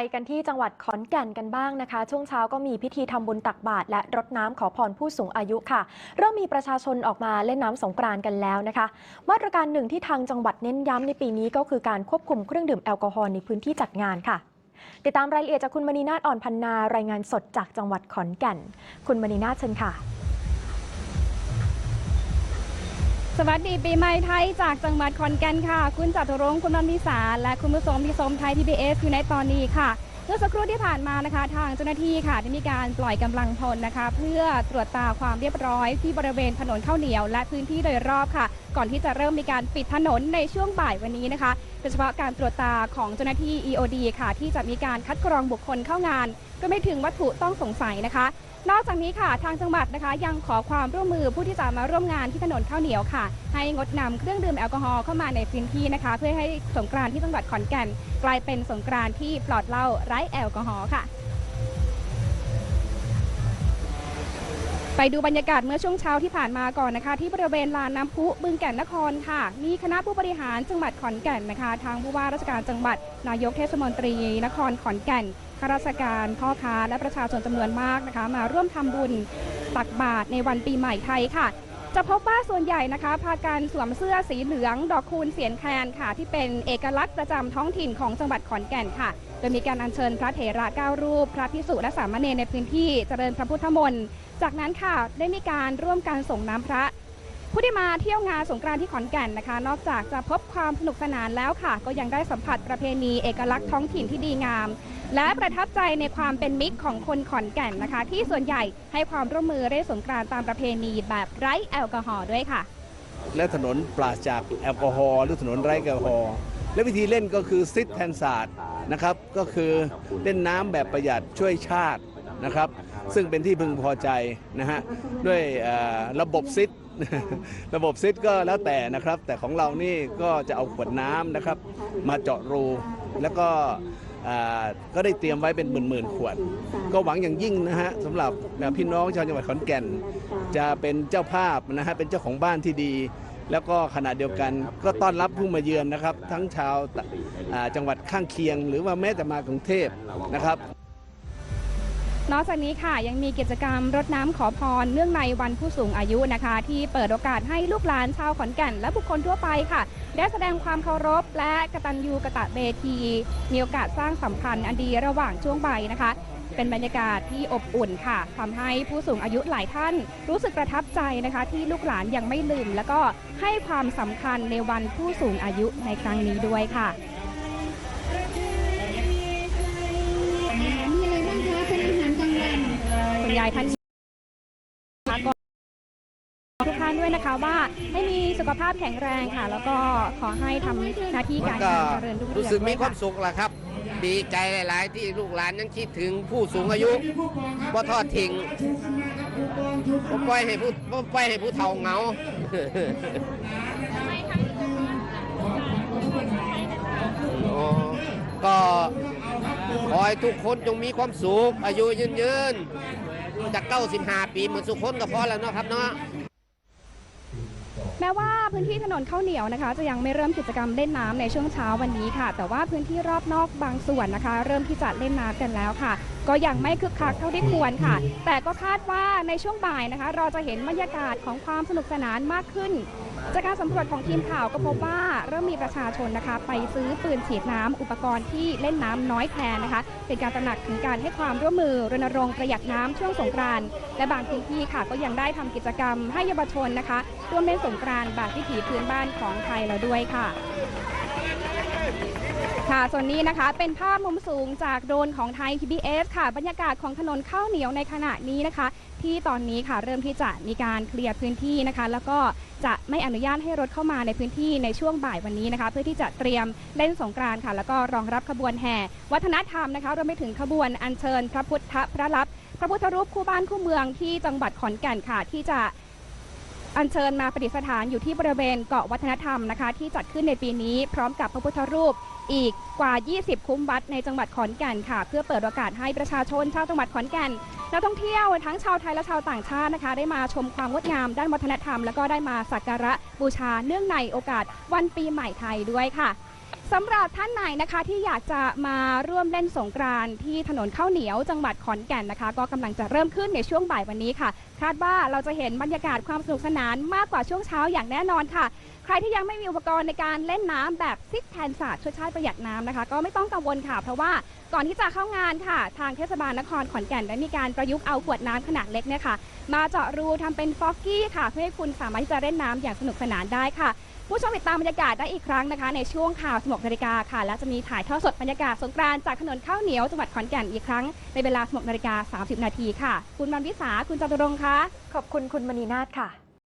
ไปกันที่จังหวัดขอนแก่นกันบ้างนะคะ ช่วงเช้าก็มีพิธีทำบุญตักบาตรและรดน้ำขอพรผู้สูงอายุค่ะ เริ่มมีประชาชนออกมาเล่นน้ำสงกรานกันแล้วนะคะ มาตรการหนึ่งที่ทางจังหวัดเน้นย้ำในปีนี้ก็คือการควบคุมเครื่องดื่มแอลกอฮอล์ในพื้นที่จัดงานค่ะ ติดตามรายละเอียดจากคุณมณีนาฏอ่อนพันนารายงานสดจากจังหวัดขอนแก่น คุณมณีนาฏเชิญค่ะ สวัสดีปีใหม่ไทยจากจังหวัดขอนแก่นค่ะ คุณจตุรงค์คุณนันทิสาและคุณผู้ชมที่ชมไทยทีวีเอสอยู่ในตอนนี้ค่ะเมื่อสักครู่ที่ผ่านมานะคะ ทางเจ้าหน้าที่ค่ะได้มีการปล่อยกำลังพลนะคะ เพื่อตรวจตาความเรียบร้อยที่บริเวณถนนข้าวเหนียว และพื้นที่โดยรอบค่ะ ก่อนที่จะเริ่มมีการปิดถนนในช่วงบ่ายวันนี้นะคะ โดยเฉพาะการตรวจตาของเจ้าหน้าที่ EOD ค่ะ ที่จะมีการคัดกรองบุคคลเข้างานก็ไม่ถึงวัตถุต้องสงสัยนะคะ นอกจากนี้ค่ะทางจังหวัดนะคะ ยังขอความร่วมมือผู้ที่จะมาร่วมงานที่ถนนข้าวเหนียวค่ะ ให้งดนำเครื่องดื่มแอลกอฮอล์เข้ามาในพื้นที่นะคะ เพื่อให้สงกรานต์ที่จังหวัดขอนแก่น กลายเป็นสงกรานต์ที่ปลอดเหล้าไร้แอลกอฮอล์ค่ะ ไปดูบรรยากาศเมื่อช่วงเช้าที่ผ่านมาก่อนนะคะ ที่บริเวณลานน้ำพุบึงแก่นนครค่ะ มีคณะผู้บริหารจังหวัดขอนแก่นนะคะ ทางผู้ว่าราชการจังหวัด นายกเทศมนตรี นครขอนแก่นข้าราชการพ่อค้าและประชาชนจำนวนมากนะคะ มาร่วมทำบุญตักบาตรในวันปีใหม่ไทยค่ะ จะพบว่าส่วนใหญ่นะคะ พากันสวมเสื้อสีเหลือง ดอกคูณเสียนแคนค่ะ ที่เป็นเอกลักษณ์ประจำท้องถิ่นของจังหวัดขอนแก่นค่ะโดยมีการอัญเชิญพระเถระเก้ารูป พระพิสุและสามเณรในพื้นที่เจริญพระพุทธมนต์ จากนั้นค่ะได้มีการร่วมการส่งน้ำพระ ผู้ที่มาเที่ยวงานสงกรานต์ที่ขอนแก่นนะคะ นอกจากจะพบความสนุกสนานแล้วค่ะ ก็ยังได้สัมผัสประเพณีเอกลักษณ์ท้องถิ่นที่ดีงาม และประทับใจในความเป็นมิตรของคนขอนแก่นนะคะ ที่ส่วนใหญ่ให้ความร่วมมือเล่สงกรานต์ตามประเพณีแบบไร้แอลกอฮอล์ด้วยค่ะ และถนนปราศจากแอลกอฮอล์หรือถนนไร้แอลกอฮอล์และวิธีเล่นก็คือซิดแทนศาสตร์นะครับก็คือเล่นน้ำแบบประหยัดช่วยชาตินะครับ ซึ่งเป็นที่พึงพอใจนะฮะด้วยระบบซิดระบบซิดก็แล้วแต่นะครับ แต่ของเรานี่ก็จะเอาขวดน้ำนะครับ มาเจาะรูแล้วก็ก็ได้เตรียมไว้เป็นหมื่นๆขวด ก็หวังอย่างยิ่งนะฮะสำหรับพี่น้องชาวจังหวัดขอนแก่น จะเป็นเจ้าภาพนะฮะเป็นเจ้าของบ้านที่ดี แล้วก็ขณะเดียวกันก็ต้อนรับผู้มาเยือนนะครับ ทั้งชาวจังหวัดข้างเคียง หรือว่าแม้แต่มากรุงเทพนะครับ นอกจากนี้ค่ะยังมีกิจกรรมรดน้ำขอพรเนื่องในวันผู้สูงอายุนะคะ ที่เปิดโอกาสให้ลูกหลานชาวขอนแก่น และบุคคลทั่วไปค่ะ ได้แสดงความเคารพและกตัญญูกะตะเบที มีโอกาสสร้างสัมพันธ์อันดีระหว่างช่วงใบนะคะ เป็นบรรยากาศที่อบอุ่นค่ะทำให้ผู้สูงอายุหลายท่าน รู้สึกประทับใจนะคะ ที่ลูกหลานยังไม่ลืม แล้วก็ให้ความสำคัญในวันผู้สูงอายุในครั้งนี้ด้วยค่ะายท่านนี้นะคะก็ทุกท่านด้วยนะคะว่าให้มีสุขภาพแข็งแรงค่ะ แล้วก็ขอให้ทำหน้าที่การก็งานเจริญรุ่งเรืรู้องสึกด้มีวยควาค่ะมสุขแหละครับ ดีใจหลาย ๆ ที่ลูกหลานยังคิดถึงผู้สูงอายุบ่ทอดทิ้งบ่ปล่อยให้ผู้บ่ปล่อยให้ผู้เฒ่าเหงาโอ้ก็ขอให้ทุกคนจงมีความสุขอายุยืนยืนๆ จาก95ปีเหมือนสุขคนก็พอแล้วเนาะครับเนาะแม้ว่าพื้นที่ถนนข้าวเหนียวนะคะ จะยังไม่เริ่มกิจกรรมเล่นน้ำในช่วงเช้าวันนี้ค่ะ แต่ว่าพื้นที่รอบนอกบางส่วนนะคะ เริ่มที่จะเล่นน้ำกันแล้วค่ะ ก็ยังไม่คึกคักเท่าที่ควรค่ะ แต่ก็คาดว่าในช่วงบ่ายนะคะ เราจะเห็นบรรยากาศของความสนุกสนานมากขึ้น จากการสำรวจของทีมข่าวก็พบว่าเริ่มมีประชาชนนะคะ ไปซื้อปืนฉีดน้ำอุปกรณ์ที่เล่นน้ำน้อยแทนนะคะ เป็นการตระหนักถึงการให้ความร่วมมือรณรงค์ประหยัดน้ำช่วงสงกรานต์และบางพื้นที่ค่ะก็ยังได้ทำกิจกรรมให้เยาวชนนะคะร่วมเล่นสงกรานต์แบบวิถีพื้นบ้านของไทยเราด้วยค่ะ ค่ะ ส่วนนี้นะคะเป็นภาพมุมสูงจากโดรนของไทย PBS ค่ะ บรรยากาศของถนนข้าวเหนียวในขณะนี้นะคะ ที่ตอนนี้ค่ะเริ่มที่จะมีการเคลียร์พื้นที่นะคะ แล้วก็จะไม่อนุญาตให้รถเข้ามาในพื้นที่ในช่วงบ่ายวันนี้นะคะ เพื่อที่จะเตรียมเล่นสงกรานต์ค่ะ แล้วก็รองรับขบวนแห่ วัฒนธรรมนะคะรวมไปถึงขบวนอัญเชิญ พระพุทธพระลับพระพุทธรูปคู่บ้านคู่เมืองที่จังหวัดขอนแก่นค่ะ ที่จะอัญเชิญมาประดิษฐานอยู่ที่บริเวณเกาะวัฒนธรรมนะคะ ที่จัดขึ้นในปีนี้พร้อมกับพระพุทธรูป อีกกว่า 20 คุ้มวัดในจังหวัดขอนแก่นค่ะ เพื่อเปิดโอกาสให้ประชาชนชาวจังหวัดขอนแก่นนักท่องเที่ยวทั้งชาวไทยและชาวต่างชาตินะคะ ได้มาชมความงดงามด้านวัฒนธรรม แล้วก็ได้มาสักการะบูชาเนื่องในโอกาสวันปีใหม่ไทยด้วยค่ะสำหรับท่านไหนนะคะที่อยากจะมาร่วมเล่นสงกรานต์ที่ถนนข้าวเหนียวจังหวัดขอนแก่นนะคะ ก็กำลังจะเริ่มขึ้นในช่วงบ่ายวันนี้ค่ะ คาดว่าเราจะเห็นบรรยากาศความสนุกสนานมากกว่าช่วงเช้าอย่างแน่นอนค่ะ ใครที่ยังไม่มีอุปกรณ์ในการเล่นน้ำแบบซิกแทนศาสตร์ช่วยชาติประหยัดน้ำนะคะ ก็ไม่ต้องกังวลค่ะ เพราะว่าก่อนที่จะเข้างานค่ะ ทางเทศบาลนครขอนแก่นได้มีการประยุกต์เอาขวดน้ำขนาดเล็กเนี่ยค่ะ มาเจาะรูทำเป็นฟอกกี้ค่ะ เพื่อให้คุณสามารถที่จะเล่นน้ำอย่างสนุกสนานได้ค่ะ ผู้ชมติดตามบรรยากาศได้อีกครั้งนะคะ ในช่วงข่าว16นาฬิกาค่ะ และจะมีถ่ายทอดสดบรรยากาศสงกรานต์จากถนนข้าวเหนียวจังหวัดขอนแก่นอีกครั้งในเวลา16นาฬิกา 30 นาทีค่ะ คุณมันวิสาคุณจตุรงค์คะขอบคุณคุณมณีนาฏค่ะ